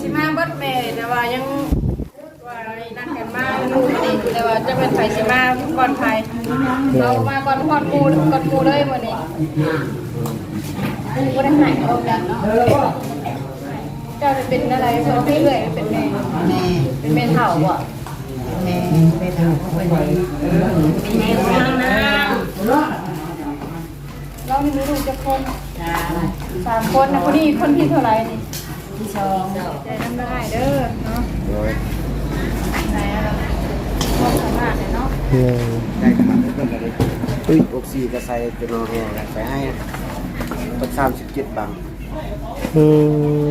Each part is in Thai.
สิมาเบิดแม่แต่ว่ายังว่านัดกันมาหมู่นี่แต่ว่าจะเป็นไผสิมาก่อนไผเรามาก่อนพอดหมู่ก่อนหมู่เลยมื้อนี้กูบ่ได้หายเอากันเนาะเจ้าจะเป็นอะไรเพิ่นพี่เอ้ยเป็นแม่แม่เป็นแม่เฒ่าอะแม่ไปทำเขาไปไหนแม่ทางน้เรานี่มีลูกจักคนำจ้าสามคนนะคนนี้คนที่เท่าไหร่นี่ ที่สองใจน้ำได้เด้อเนาะโดยไหนอะเราความสามารถเนี่ยเนาะเออได้ขนาดนี้ก็เลยอุ้ยอกซีก็ใส่เป็นโลแห่กันไปให้ตักสามสิบเจ็ดบังอืม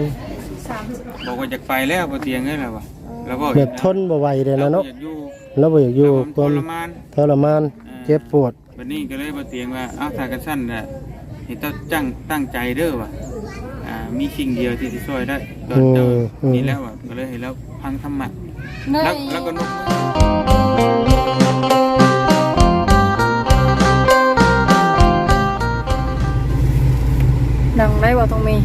สามสิบบอกว่าจะไปแล้วบ่เตียงให้แล้ววะแล้วบอกแบบทนบ่ไหวเลยนะเนาะแล้วบ่อยากอยู่แล้วาทมรมาน ทรมานเจ็บปวด วันนี้ก็เลยบ่เตียงว่า เอ้าถ้ากันสั้นน่ะเห็นต้องจังตั้งใจเด้อว่ะ มีสิ่งเดียวที่จะช่วยได้ตอนเจอนี่แล้วอะก็เลยเห็นแล้วพังธรรมะในแล้วแล้วก็นกดังได้บ่ตรงมี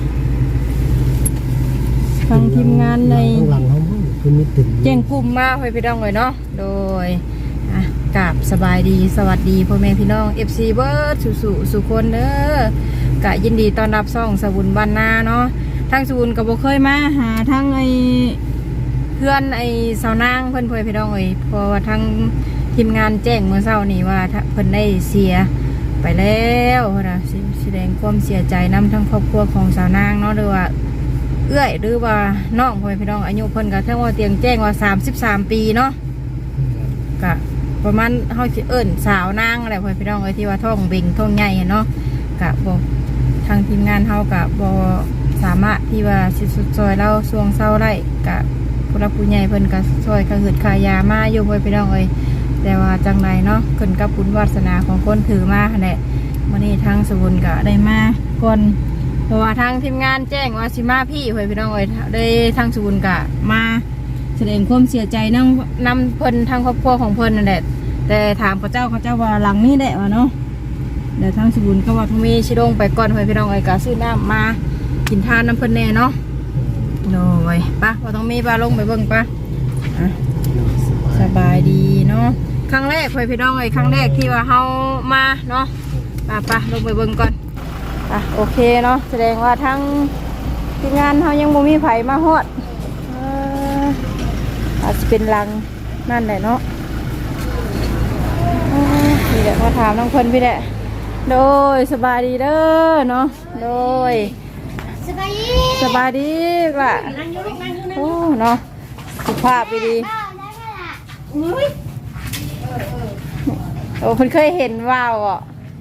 ทางทีมงานในข้างหลังเขาคือมีตึงแจ้งกลุ่มมาให้พี่น้องเลยเนาะโดยอะกราบสบายดีสวัสดีพ่อแม่พี่น้อง FC เบิร์ดสุสุสุคนเด้อ กะยินดีต้อนรับซ่องสบุญบ้านนาเนาะทางสบุญก็บ่เคยมาหาทั้งไอเพื่อนไอสาวนางเพิ่อนเพื่อนพี่น้องเอ้ยเพราะว่าทางทีมงานแจ้งเมื่อเช้านี้ว่าเพิ่นได้เสียไปแล้วนะแสดงความเสียใจนํทั้งครอบครัวของสาวนางเนาะหรือว่าเอื้อยหรือว่าน้องพ่อพี่น้องอายุเพิ่นก็ทั้งว่าเตียงแจ้งว่า33ปีเนาะก็ประมาณเฮาเอิ้นสาวนางอะไรพ่อพี่น้องเอ้ยที่ว่าท้องเบ่งท้องใหญ่เนาะก็บ่ ทางทีมงานเฮาก็บ่สามารถที่ว่าสิสุดซอยเราสวงเศร้าได้ก็ผู้รับผู้ใหญ่เพิ่นก็ซอยก็หืดขายามาอยู่พ่อแม่พี่น้องเอ้ยแต่ว่าจังไดเนาะขึ้นกับบุญวาสนาของคนถือมาหั่นแหละมื้อนี้ทางสบุญก็ได้มาก่อนเพราะว่าทางทีมงานแจ้งว่าสิมาพี่เพื่อนพี่น้องเอ้ยได้ทางศูนย์กะมาแสดงความเสียใจนำนำเพิ่นทางครอบครัวของเพิ่นนั่นแหละแต่ถามเขาเจ้าเขาเจ้าว่าหลังนี้แหละวะเนาะ เดี๋ยวทางศูนย์ก็ว่าทุมีชิลงไปก่อนเพื่อนพี่น้องเอ้กะซื้อน้ำมากินทานน้ำเพิ่นแน่เนาะโน้ยปะว่าต้องมีปลาลงไปเบิ่งปะอะสบายดีเนาะครั้งแรกเพื่อนพี่น้องเอ้ครั้งแรกที่ว่าเฮามาเนาะปะปะลงไปเบิ่งก่อนอะโอเคเนาะแสดงว่าทั้งทีมงานเขายังบ่มีไผมาฮอดเอ่ออาจจะเป็นลังนั่นแหละเนาะเอ้อนี่แหละมาถามน้องเพิ่นพี่แหละ โดยสบายดีเด้อเนาะโดยสบายดีสบายดีล่ะนั่งอยู่นั่งอยู่นั่งโอ้เนาะสุขภาพดีข้าวได้ไหมล่ะอุ้ยๆโอ้เพิ่นเคยเห็นว่าวอะ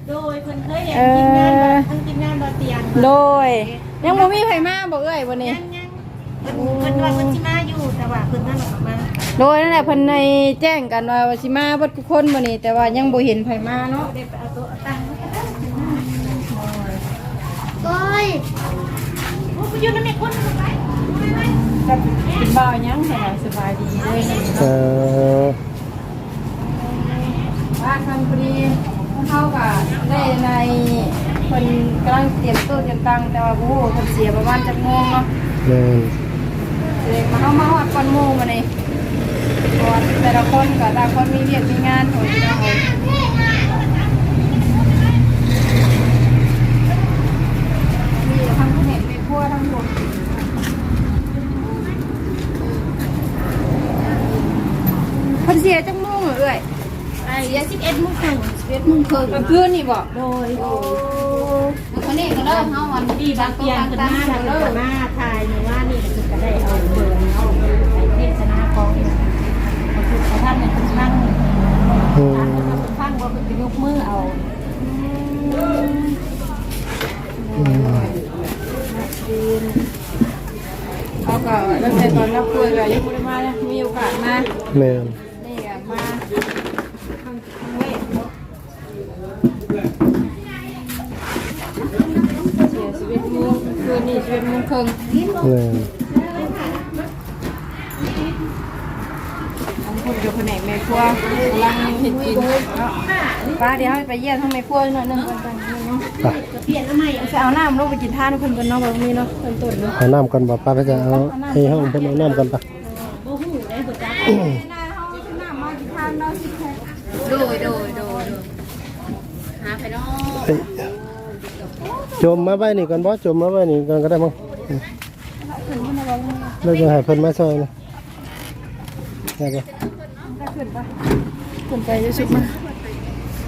โดยคนเคยเห็นเออทีมงานบ่ทั้งทีมงานบ่เตียงโดย ยังบ่มีไผมาบ่เอ้ยวันนี้ ยังยังเพิ่นเพิ่นว่าเพิ่นสิมาอยู่แต่ว่าเพิ่นนั่นออกมาโดยนั่นแหละเพิ่นในแจ้งกันว่าสิมาเบิดทุกคนมื้อนี้ แต่ว่ายังบ่เห็นไผมาเนาะได้ไปเอาโต๊ะเอาตั้งโอ้ ยโอ้ยอยู่นั่นแม่คนไปกับเป็นบ่าวยังสบายสบายดีเลยเออบ้านคันพอดีเฮาก็ได้ในเพิ่นกำลังเตรียมตู้เตรียมตังแต่ว่าบ่ฮู้เพิ่นเสียประมาณจักโมงเนาะแม่นเด็กมาเฮามาฮอดก่อนหมู่มื้อนี้เพราะว่าแต่ละคนก็ต่างคนมีเวียกมีงานโหยเนาะเอ้ยมีทั้งผู้เห็นมีพัวทั้งผู้ เพิ่นเสียจังโมงเหรอเอ้ยไอ้ยาสิบเอ็ดโมงครึ่งเวียดมึงคืนกลางคืนนี่บ่โดยโดยคนนี้ก็เริ่มเฮาวันดีบางเตียงขึ้นมาทางขึ้นมาถ่ายนี่ว่านี่คือก็ได้เอาเบอร์เอาไปเทศนาของเขาคือเขาท่านเป็นคนฟังอืมท่านเป็นคนฟังว่าเป็นยกมือเอา อืมเขาก็ตั้งแต่ตอนรับคุยก็ยังบ่ได้มานะมีโอกาสมาแม่นนี่ก็มาทางทางเวทเนาะเสียชีวิตโมงคืนนี้ชีวิตโมงครึ่งแม่น ทาง คุณอยู่แผนกแม่ครัวกำลังเห็ดกินเนาะป้าเดี๋ยวให้ไปเยี่ยมทั้งแม่ครัวหน่อยหนึงก่อนกันเนาะไปเปลี่ยนน้ำใหม่จะเอาน้ำลงไปกินท่านเพิ่นกันเนาะแบบนี้เนาะเพิ่นตุ่นเนาะเอาน้ำกันบ่ป้าไปจะเอาให้ห้องเพิ่นเอาน้ำกันปะโอ้โหได้หัวใจโดยโดยโดยหาไปเนาะเฮ้ยจมมาไว้นี่ก่อนบ่จมมาไว้นี่ก่อนก็ได้มั้งแล้วจะให้เพิ่นมาซอยนะ ได้ปะขึ้นไปจะชุบมา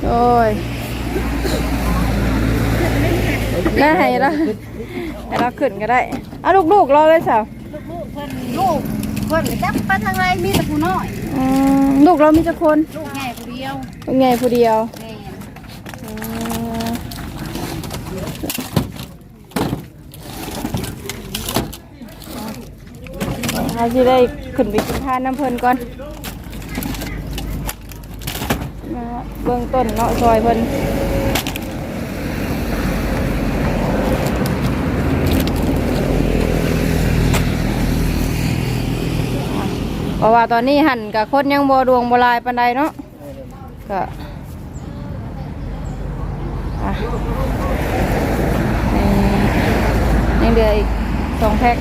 โอ้ยได้ให้แล้วให้เราขึ้นก็ได้อะลูกๆรอเลยสาวลูกเพิ่นจับไปทางไรมีแต่ผู้น้อยอืมลูกเรามีแต่คน ลูกใหญ่ผู้เดียวลูกแง่ผู้เดียว แม่ อืม เราจะได้ขึ้นไปกินทานน้ำเพลินก่อนมาเบื้องต้นเนาะซอยเพิ่นเพราะว่าตอนนี้หั่นกับคนยังบ่ดวงบ่ลายปานใดเนาะก็อะยังเหลืออีกสองแพ็ค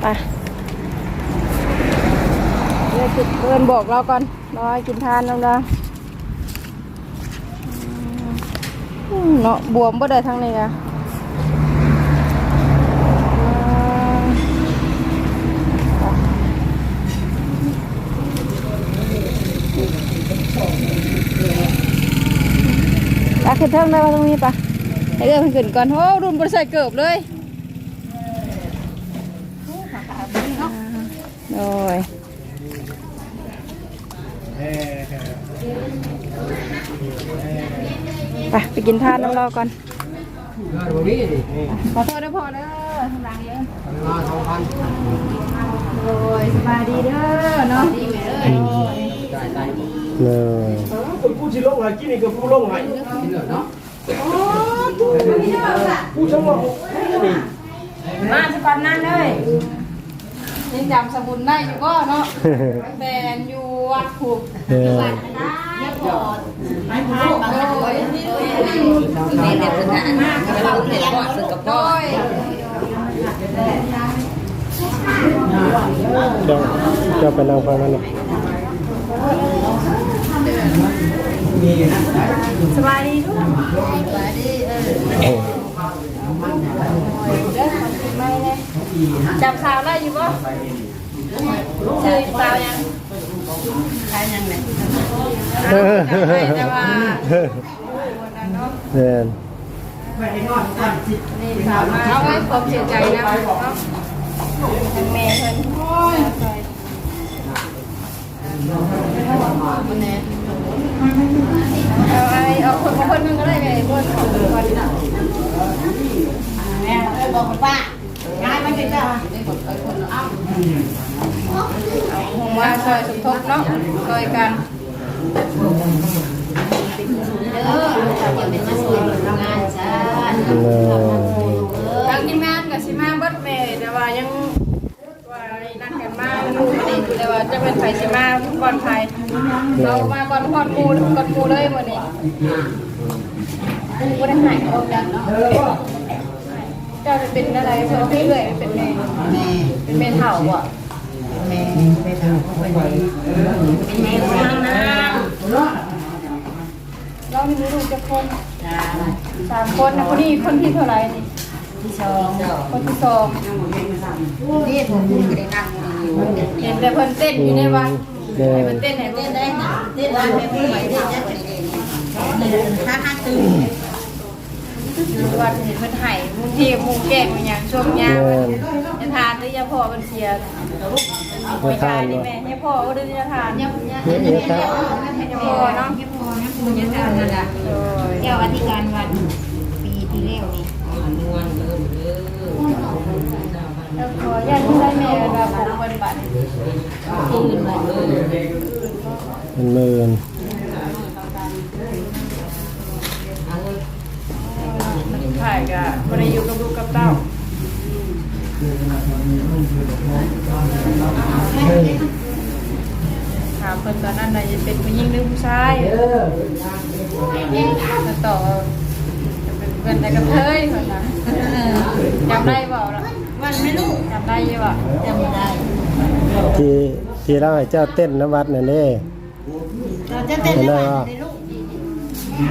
ไปเดี๋ยวจุดเพื่อนบอกเราก่อนรอให้กินทานแล้วนะเนาะบวมบ่ได้ทั้งนี้อะขึ้นเทิงได้ป่ะตรงนี้ปะให้เอื้อมขึ้นก่อนโอ้รุนบริษัทเกือบเลย โอ้ยไปไปกินทานน้ำรอก่อนขอโทษนะพ่อเด้อทำรังเยอะโอ้ยสบายดีเด้อเนาะดีไหมเด้อเนอผู้ชิลงหายกินนี่กับผู้ลงหายเนาะผู้ชมว่ามาสก่อนนั่นเลย ยังจำสมุนได้อยู่ก็เนาะแฟนอยู่วัดผูกเออโอ้ยนี่เด็กเป็นงานมากเราเห็นก่อนสึกกับก้อยเจ้าเจ้าไปนั่งฟังนั่นน่ะสบายดีทุกคนสบายดีเออ เออเด้อทำกินไม่เลยจับสาวได้อยู่ป่ะชื่อสาวยังใครยังไงเออแต่ว่าเดินนี่สาวมาเอาไว้ความเสียใจนะเนาเป็นแม่เพิ่นโอ้ยเอาไอ้เอาคนของเพิ่นนึงก็ได้ไงเพิ่นของเพิ่น แม่เอ้ยบอกป้าย้ายมาสิจ้า ผมว่าซอยสมทบ เนาะซอยกันเด้อจะเป็นมาสวยงานจ้าเนทางทีมงานกับสิมาเบิดแม่แต่ว่ายังว่านัดกันมาลูกนี่แต่ว่าจะเป็นไผสิมาก่อนไผเรามาก่อนก่อนกูก่อนกูเลยมื้อนี้กูได้หายออกแล้วเนาะเจ้าจะเป็นอะไรเพิ่นเรื่อยเป็นแม่เป็นแม่เฒ่าบ่ะ แม่ไปทำไปเป็นแม่ทางนะเรามีลูกจะคนสามคนนะคนนี้คนที่เท่าไหร่นี่ที่สองคนที่สองนี่ผมก็ได้นั่งอยู่เห็นแต่เพิ่นเต้นอยู่ในวัดเต้นเพิ่นเต้นให้เต้นได้นะที่ร้านแม่ผู้ใหญ่ที่จะไปเรียนถ้าห้าตื่น วัดเห็นเพิ่นให้มุงเทพมุงแกงมันหยังช่วงยามจะทานหรือยาพ่อเพิ่นเสียไม่ได้นี่แม่ยาพ่อก็ได้ยาทานยาเนี่ยเนี่ยครับพ่อเนาะยังทานนั่นแหละโอ้ยเจ้าอธิการวันปีที่แล้วนี่แล้วขอญาติที่ได้แม่ว่าผมเพิ่นบัดตื่นมาเลยเป็นหมื่น ถ่ายก็บ่ได้อยู่กับลูกกับเต้าเถามเพิ่นตอนนั้นน่ะจะเป็นผู้หญิงหรือผู้ชายแล้วต่อจะเป็นเพื่อนแต่กับเทยเพิ่นน่ะจำได้บ่ล่ะวันไม่รู้จำได้อยู่บ่จำได้ที่ที่เราให้เจ้าเต้นนวัดนั่นเด้เราจะเต้นได้ไหมในลูก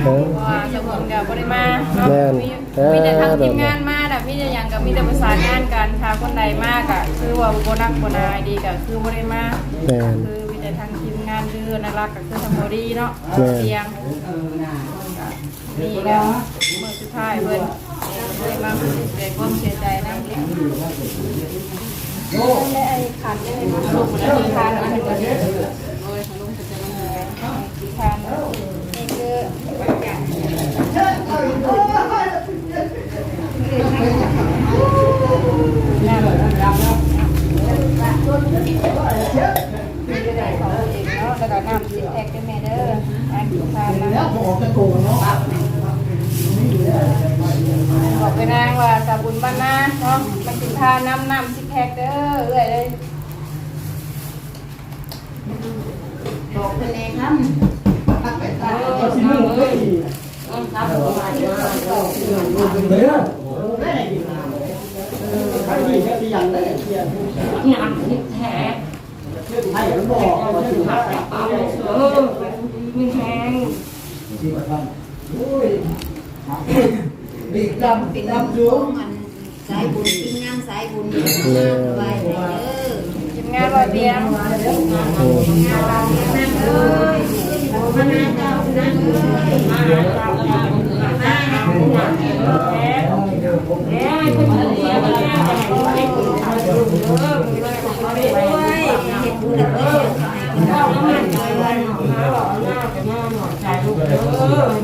เออเพราะว่าเจ้าของเดี๋ยวบ่ได้มาเนาะแม่นมีเออมีแต่ทางทีมงานมาน่ะมีแต่หยังก็มีแต่ประสานงานกันถ้าคนใดมากอะคือว่าบ่นักบ่นายดีก็คือบ่ได้มาแม่นคือมีแต่ทางทีมงานเรือนารักก็คือทำบอดีเนาะแม่นเตียงนี่แล้วเมื่อสุดท้ายเพิ่นเลยมาเสียความเสียใจนะและไอ้ขันได้เลยมาลูกแล้วที่ทานอันนี้ก็ดีโอ้ยของลุงจะจะมาที่ทานนี่คือน้ำคือได้ของเองเนาะแล้วก็น้ำสิแพ็ค ด้วยแม่เด้ออันที่ทานนะบอกไปนางว่าสาบุญบ้านนาเนาะมันสิพาน้ำน้ำสิแพ็คเด้อเอ้อยเลยบอกเป็นเองครับก็สิมึงเฮ้ยเฮ้ย ใครดีแค่ที่ยังได้เที่ยงงานที่แท้ให้มันบอกว่าสิหักเอาเออมีแหงดีจำเป็นจำลำอยู่มันสายบุญกินงานสายบุญแม่ไว้นเด้อกินงานลอยเตียงเออนั่งเลยมาหน้าเจ้านั่งเลยมาหน้าเจ้ามาหน้าด้วยเห็นบุญเด้อเอาน้ำมันใจวันหนอหน้าหล่อหน้าแต่หน้าหนอใจลูกเด้อ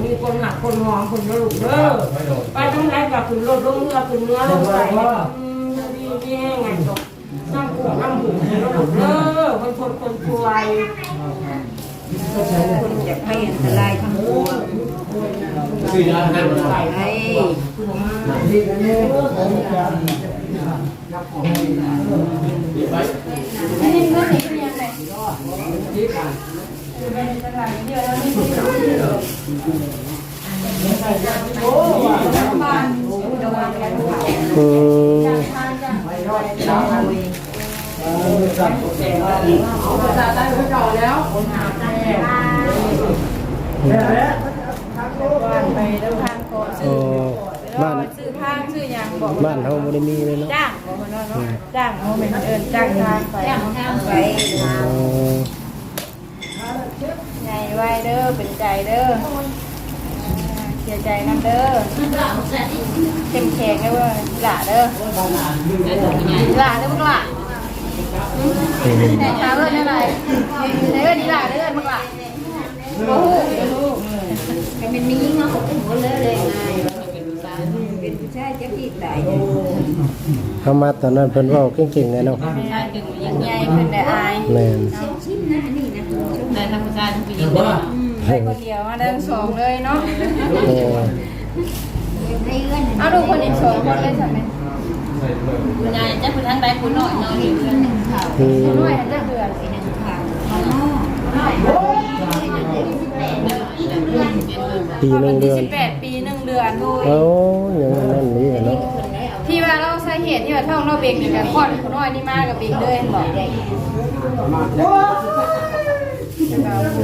มีคนหนักคนมองคนลูกเด้อไปทั้งไหนกับคุณรถลงเรือคุณเนื้อลงไปอืมดีดีไงจบนั่งกูนั่งหูลูกเด้อคนคนคนป่วยคนอยากให้อันตรายทั้งปวงสี่งานได้หมดไปให้ดีกันเนี่ยนี่ อืมทานกันเอาภาษาใต้ไปเก่าแล้วแม่แม่บ้านไปเดินทางก่อนโอ้ซื้อบ้านซื้อทางซื้อยังบอกบ้านเฮาบ่ได้มีเลยเนาะจ้างบอกเนาะจ้างเขาเป็นเอิญจ้างทางไปย่างทางไปอ๋อใหญ่ ไว้เด้อเป็นใจเด้อเสียใจน้ำเด้อเข้มแข็งเด้อหล่าเด้อหล่าเด้อพวกหล่าไหนคะเอิญอะไรไหนเอิญนี่หล่าเด้อพวกหล่าโอ้โหก็เป็นมีเนาะเป็นหัวเลยเลยไงเป็นผู้ชายจะผิดได้เฮามาตอนนั้นเพิ่นเว้าเก่งๆเลยเนาะยังใหญ่ขึ้นได้อายแม่นชิมนะนี่นะ ในธรรมชาติผู้หญิงเนาะได้คนเดียวมาเดินสองเลยเนาะ โอ้ให้เอื้อนเอาดูคนอีกสองคนเลยใช่ไหมคุณยายจะคุณทั้งใดคุณหน่อยเนาะนี่เพื่อนอืมด้วยหันจะเดือนปีหนึงเดือนสิบแปดปีหนึ่งเดือนดูโอ้ยังนั่นนี่เนาะที่ว่าเราสาเหตุที่ว่าท้องเราเบ่งเนี่ยกับคลอดคนน้อยนี่มากกับเบ่งเลยบอก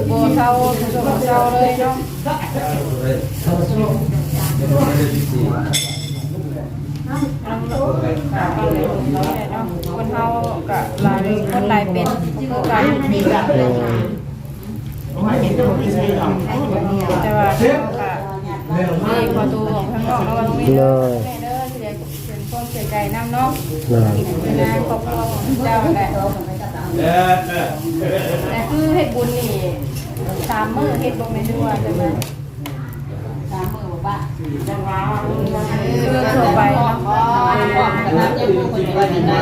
โบเศร้าโบเศร้าเลยเนาะคนเฮากับหลายคนหลายเป็นคือกันเออแต่ว่าเขาก็มีขอตัวของข้างนอกแล้วว่าต้องมีเด้อแม่เด้อเสียเป็นความเสียใจน้ำเนาะน่ะเป็นนางครอบครัวของเจ้าแหละ แต่คือเฮ็ดบุญนี่สามมื้อเฮ็ดบ่แม่นด้วยใช่ไหมสามมือบอกว่าคือทั่วไปเนาะก่อนกันนะจะพูดคนว่าจะได้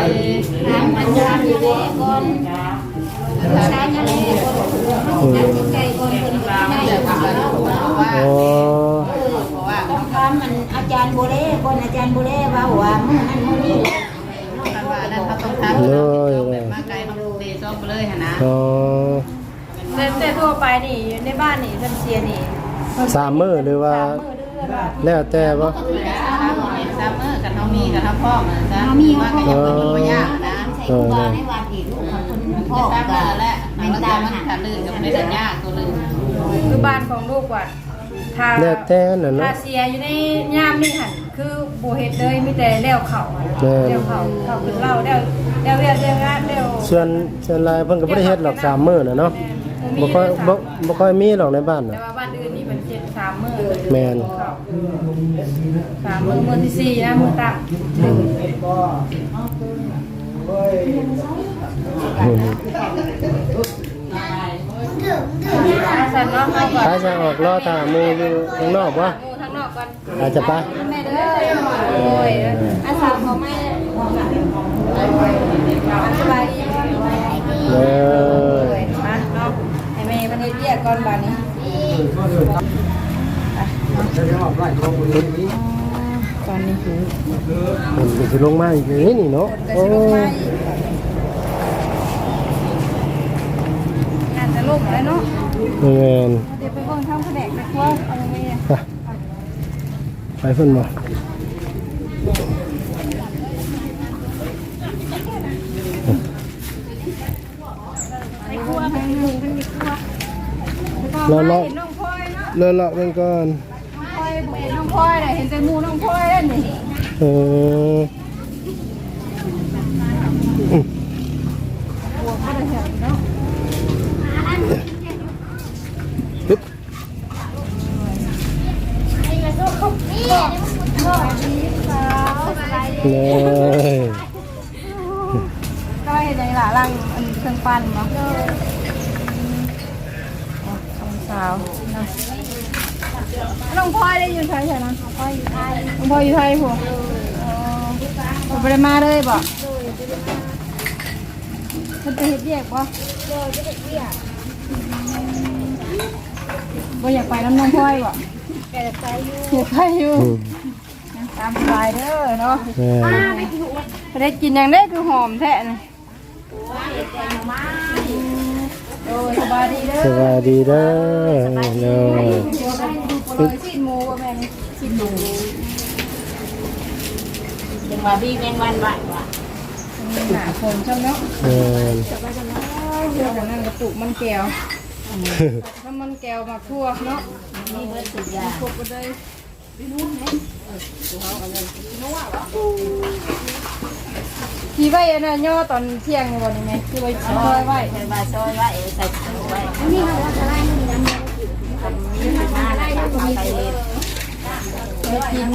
ถามอาจารย์อยู่เลยก่อนผู้ชายนั่นแหละคนนั่งใกล้คนคนไม่ได้ถามเราว่าโอ้ต้องถามมันอาจารย์โบเล่ก่อนอาจารย์โบเล่ว่าว่ามื้อนั้นมื้อนี้ เลย แบบมาไกลเขา เตะซ้อมไปเลยหั่นนะอ๋อแต่แต่ทั่วไปนี่ในบ้านนี่เพิ่นเสียนี่สามมื้อหรือว่าสามมื้อเดือนว่าแล้วแต่บ่ซัมเมอร์กับเฮามีกับเฮาพ่อมันซะเฮามีว่าก็ยังบ่บ่ยากนะเออในวันอีกลูกของคนพ่พ่ออซัมเมกัอนร์และมันจะมันขาดลื่นกับในสัญญาตัวลื่นคือบ้านของลูกว่าถ้าแล้วแต่นั่นถ้าเนาะเสียอยู่ในยามนี่หั่น คือบ่เฮ็ดเลยมีแต่แล้วเขาแม่แล้วเขาเขาขึ้นเหล้าแล้วแล้วเวียกแล้วงานแล้วส่วนส่วนหลายเพิ่นก็บ่ได้เฮ็ดหรอกสามมื้อน่ะเนาะบ่ค่อยบ่บ่ค่อยมีหรอกในบ้านแต่น่ะ ว่าบ้านอื่นนี่เป็นเจ็ดสามมื้อแม่นสามมื้อมื้อที่สี่นะมื้อตั้งอืมอาสันเนาะเอาก่อนถ้าจะออกล่อตาหมู่อยู่ข้างนอกบ่ดูทางนอกก่อนอาจจะไปแม่เด้อ โอ้ยอาสาของแม่สบายดีก่อนเลโอ้ยยมาเนาะให้แม่มันเฮ็ดเรียกก่อนบัดนี้ตอนนี้คือมันก็สิลงมาอีกนี่นี่เนาะแต่โอ้สิลงมาอีกอาจจะลงแล้วเนาะแม่นเดี๋ยวไปเบิ่งทำแผนกนะครัวเอาไว้อะไปไปเพิ่นบ่ไปครัวทางหนึ่งทางนี้ครัวแล้วก็มาเห็นน้องพลอยเนาะเลาะเลาะๆเบิ่งก่อนน้องพลอยบ่เห็นน้องพลอยน่ะเห็นแต่หมูน้องพลอยแล้วนี่เออ บวกก็ได้เห็นเนาะ ปึ๊บ เลยก็เห็นอย่างหล่ะร่างอันเครื่องปั้นเนาะสองสาวเนาะน้องพลอยได้อยู่ไทยใช่ไหมน้องพลอยอยู่ไทยน้องพลอยอยู่ไทยผมอ๋อไปได้มาเลยบ่มันจะเห็ดเรียกบ่บ่อยากไปน้ำน้องพลอยบ่อยากไปอยู่อืม ตามสบายเด้อเนาะแม่นไปได้กินอย่างได้คือหอมแท้นะโอ้ยสบายดีเด้อสวัสดีเด้อเลยเลยชิ้นหมูว่าแม่นี่ชิ้นหมูจังว่าพี่แมงวันไหวว่ะหนาคนช่างเนาะแม่นเรื่องของนั่นกระปุกมันแก้วถ้ามันแก้วมาทั่วเนาะมีเบิดสุดยาครบไปเลย ที่ไว้อันนั้นย่อตอนเที่ยงวันนี้ไหมที่ไว้ซอยไว้เคยมาซอยไว้ใส่ถุงไว้อันนี้เราจะไล่มีน้ำมีมาแล้วก็เอาไปเลยไปกิน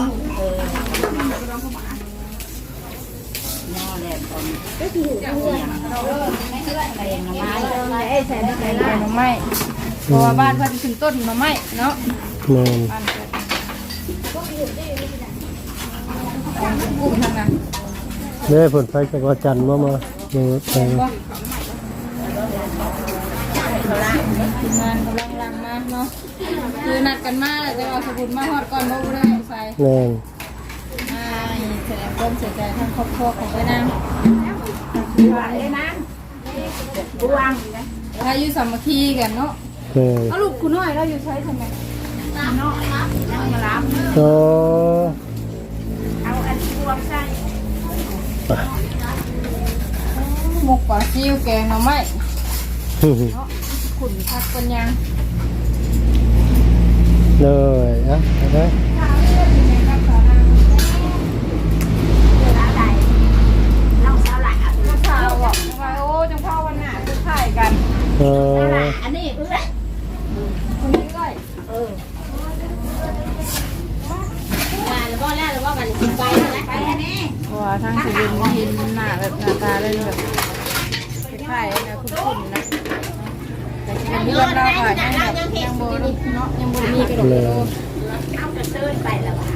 ย่อแหลมตอนก็คือเสียงแรงน้ำไม้ไอ้ใส่ไม่ใส่แกงหน่อไม้เพราะว่าบ้านเพิ่นขึ้นต้นหน่อไม้เนาะแม่นบ้านเพิ่น กุ้งทางนั้นเด้อผลไฟจากวัดจันทร์มามาเบิ่งแงว่าทีมงานกำลังลังมาเนาะคือนัดกันมาแล้วจะเอาสมุดมาฮอดก่อนเพราะว่าเรื่องใส่แม่นอ่าแสดงความเสียใจทั้งครอบครัวของไปนางเลยนะบวงถ้าอยู่สามัคคีกันเนาะแม่นเอาลูกคุณหน้อยเราอยู่ใช้ทำไม น้อยยังมาล้ำโอ้เอาอันบวงใส่หมกปลาซิวแกงหน่อไม้ขุนผักเป็นยังเลยอะเอาไปเราเสาหลัก ข้าวบอกว่าโอ้จังพ่อวันหน้าคือถ่ายกัน เออ อันนี้เพื่อ คนนี้ด้วย งานแล้วก็แล้วแล้วว่ามันกินไปนะไปแน่ ว่า ทางสิเย็นเห็นหน้าแบบหน้าตาเลยแบบถ่ายนะคุณคุณนะแต่ที่เป็นเรื่องเราค่ะยังแบบยังโบเนาะยังโบมีกระดูกกระโดดเอากระเซินไปแล้วว่ะ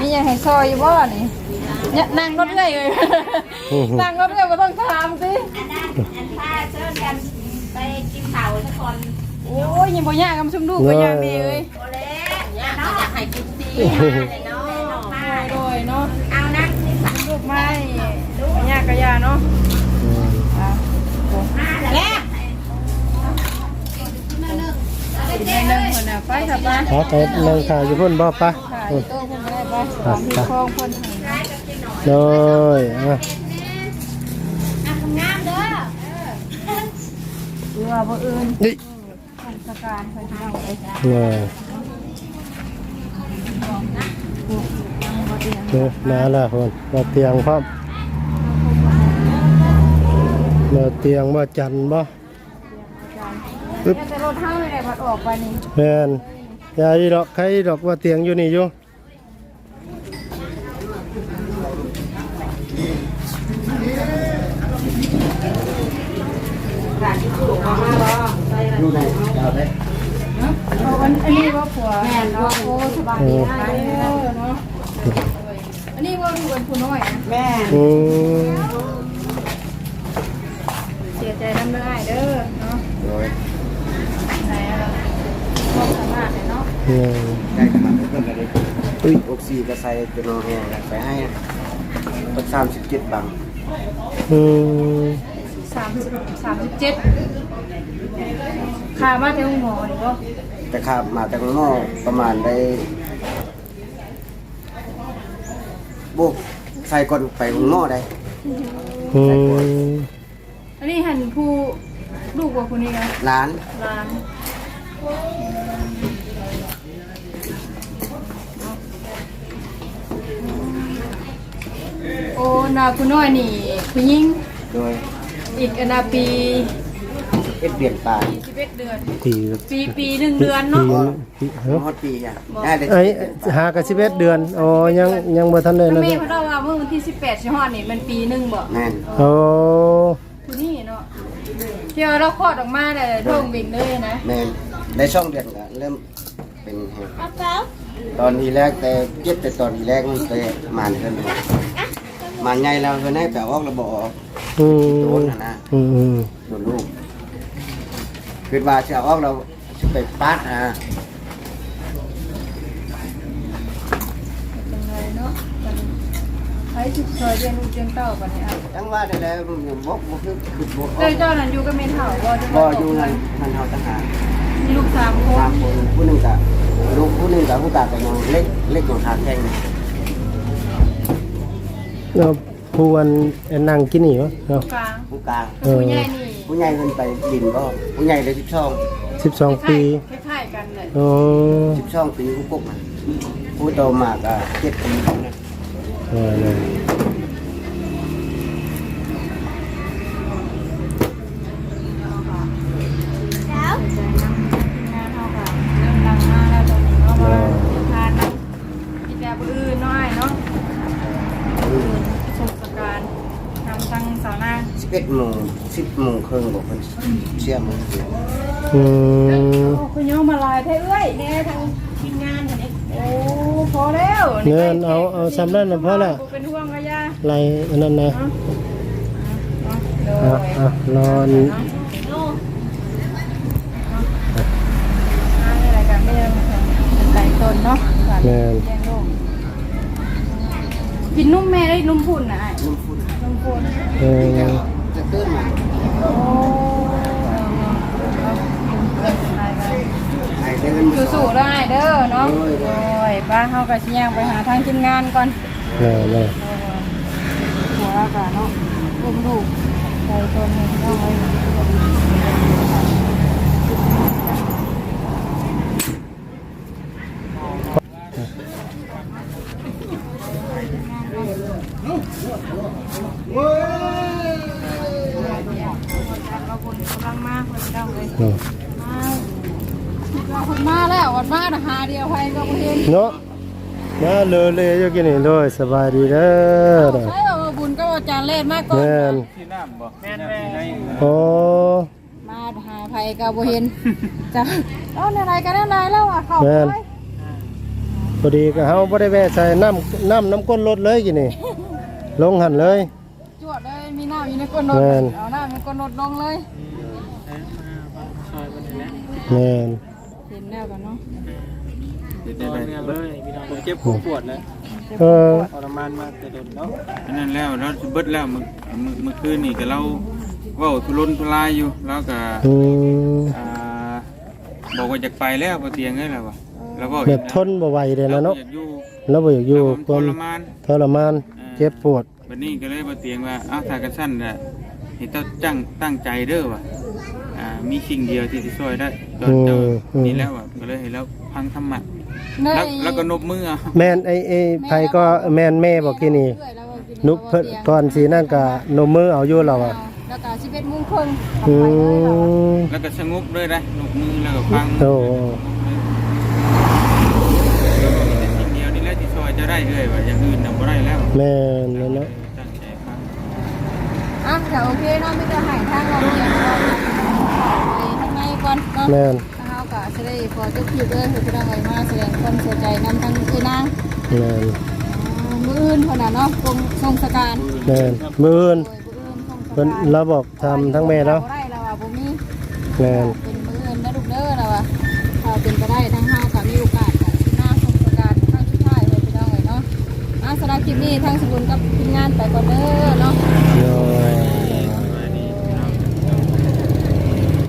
มีอย่างให้ซอยอยู่บ่นี่ เนี่ยนั่งรถเรื่อยเลยนั่งรถเรื่อยมาต้องถามสิอันนั้นอันพาเชิญกันไปกินข้าวสักคนโอ้ยยังบ่ยากกำชุมดูก็ยากดีเลยโอเล่อยากอยากให้กินดีเลยเนาะมาโดยเนาะเอานะลูกไม่บ่ยากก็ยาเนาะอะมาแล้วอีกนิดนึงคนน่ะไปค่ะป้าหาไปนั่งถ่ายอยู่พุ่นบ่ปะค่ะอีโต้เพิ่นก็ได้ไปตามที่คลองเพิ่นให้นะ โดยอะอะทำงานเด้อหรือว่าบ่อื่นนี่เทศกาลเพิ่นเอาไปเลยเด้อมาแล้วคนมาเตียงพร้อมมาเตียงมาจันทร์บ่เนี่ยแต่รถเฮานี่แหละพัดออกไปนี่แม่นยายดอกใครดอกว่าเตียงอยู่นี่อยู่ อยู่ในเอาได้อันอันนี้ว่าผัวแม่นว่าโอ้สบายดีนะเนาะอันนี้ว่าลูกเป็นผู้น้อยแม่เสียใจนำเด้ออ้เด้อเนาะไหนอะความสามารถเนาะได้ขนาดเพิ่นก็ได้อุ้ยออกซีก็ใส่เป็นน้องแห้งไปให้ตักสามสิบเจ็ดบางอืม สามสิบสามสิบเจ็ดค่ามาแต่ห้องหมอนี่บ่แต่ข้ามาจากข้างนอกประมาณได้บุกใส่ก่อนไปข้างนอกได้อืมอันนี้หันผู้ลูกว่าคนนี้นะร้านร้านโอ้นาคุณน้อยนี่ผู้หญิงโดย อีกอันนาปีเอ็ดเดือนปลายสิบเอ็ดเดือนปีปีปีหนึ่งเดือนเนาะปีเอ้าฮอดปีอะได้ได้ไอ้หากะ11เดือนอ๋อยังยังบ่ทันได้ถ้านั่นแม่เลยเขาเล่าว่าเมื่อวันที่สิบแปดชิฮอดนี่มันปีหนึ่งบ่แม่นโอ้ผู้นี่เนาะเที่ยวเราคลอดออกมาเลยท้องบิ่งเลยนะแม่นได้ช่องเดือนก็เริ่มเป็นแห้งเอาเปล่าตอนนี้แรกแต่เจ็บแต่ตอนนี้แรกมันไปมาเพิ่น มาใหญ่แล้วเพิ่นให้แปลออกระบบออกอืมโดนน่ะนะอืมอืมโดนลูกคือว่าจะเอาออกเราจะไปปาดอะจังไงเนาะกันใช้สิบซอยเรียนลูกเรียนเต้ากันเนี่ยจังว่าได้แล้วมันบ่บ่คือคือบ่อเลอกยเจ้านั้นอยู่กับเมนเถาบ่จะบ่อยู่นั่นมันเฮาทหารมีลูกสามคสานมคนผู้หนึงก็ลูกผู้หนึงก็ผู้ตาก็ยังเล็กเล็กของทางแข้ง แล้วผู้วันนั่งกินนี่วะเนาะกลางผู้กลางกับผู้ใหญ่นี่ผู้ใหญ่เพิ่นไปดินบ่ผู้ใหญ่ได้12 12 ปีคล้ายๆกันเลยโอ้12ปีผู้กกน่ะผู้โตมาก็7ปีนะเออเลย แล้ว ใจน้ำงานเท่ากับเริ่มดังมากแล้วตอนนี้เนาะว่าทานน้ำกินแบบอื่นน้อยเนาะสงสการทำทั้งสาวนา 11 โมง10โมงครึ่งบ่เพิ่นเชื่อมื้อเดียวอืมโอ้คุณโยมมาลายเท่เอ้ยแน่ทางทีมงานเห็นโอ้พอแล้วเงินเอาเอาซ้ำนั้นน่ะพอละเป็นห่วงกะยาไรอันนั้นนะเนาะโดอะยอะนอนลูกอะไรกันไม่ยังไก่ตนเนาะแกงลูกกินนุ่มแม่ได้นุ่มพุ่นนะนุ่มพุ่นนุ่มพุ่นเออจะ ตื่นมาโอ้ไอ้เดินมาสู้ๆได้เด้อเนาะโอ้ยป้าเฮาก็สิย่างไปหาทางทีมงานก่อนเลยเลยหัวอากาศเนาะอุ้มลูกไก่ตนให้น้องไว้เราคนกำลังมากเลยเราเลยเนาะมาเราคนมาแล้ววันมาหาเดียวไปก็บ่เห็นเนาะมาเลยเลยอยู่กินนี่ด้วยสบายดีเด้อเด้อใช่เอาบุญก็อาจารย์เล่นมากก่อนแม่นที่น้ำบ่แม่นแม่นโอ้มาหาไผก็บ่เห็นจ้ะเอาอะไรกันอะไรแล้วอะเข้าไปพอดีก็เฮาบ่ได้แวะใส่น้ำน้ำน้ำก้นรถเลยกินนี่ลงหันเลยจวดเลยมี น้ำอยู่ในก้นรถแม่น เอาน้ำในก้นรถลงเลยแม่นเห็นแล้วกันเนาะเฮ็ดได้ไดเลยพี่น้องเจ็บปวดแล้วเออทรมานมาแต่เดินเนาะอันนั้นแล้วเราสิเบิดแล้วมื้อมื้อมื้อคืนนี่ก็เราเว้าทุรนทุรายอยู่แล้วก็อืมอ่าบอกว่าอยากไปแล้วบ่เตียงเอ้ยล่ะว่ะแล้วก็แบบทนบ่ไหวเลยนะเนาะอยากอยู่แล้วบ่อยากอยู่คความทรมานทรมานเจ็บปวด บัดนี้ก็เลยบ่เตียงว่าอ้าวถ้ากันสั้นน่ะเห็นเจ้าจังตั้งใจเด้อว่ะอ่ามีสิ่งเดียวที่สิช่วยได้ตอนเจอนี่แล้วอะก็เลยให้แล้วพังธรรมะเนยแล้วแล้วก็นบมือเอาแม่นไอ้ไอ้ไผก็แม่นแม่บอกกินนี่เรื่อยแล้วก็กินุบเพิ่นก่อนสินั่นก็นมมือเอาอยู่เราอะแล้วก็สิบเอ็ดโมงครึ่งกลับอืไปเลยเราอะมแล้วก็สงบเลยนะนบมือแล้วก็พังโอ้ แต่สิ่งเดียวนี่แหละที่ช่วย จะได้เอ้ยว่าอย่างอื่นน่ะบ่ได้แล้วแม่นแล้วเนาะตั้งใจฟังอะเดี๋ยวโอเคเนาะไม่ต้องหายทางเราเนี่ยเราไปทางในก่อนเนาะแม่นทางเราก็จะได้พอจะคิดเลยคือพี่น้องเอ้ยมาแสดงความเสียใจนำทางคือนางแม่นอ่ามืออื่นคนน่ะเนาะกรมทรงสการแม่นมื้ออื่นโดยมืออื่นทรงสเพิ่นการเราบอกทำทั้งแม่แล้วบ่ได้แล้วอะบ่มีแม่นเป็น นี่ทางสมบูรณ์กับทีมงานไปก่อนเด้อเนาะ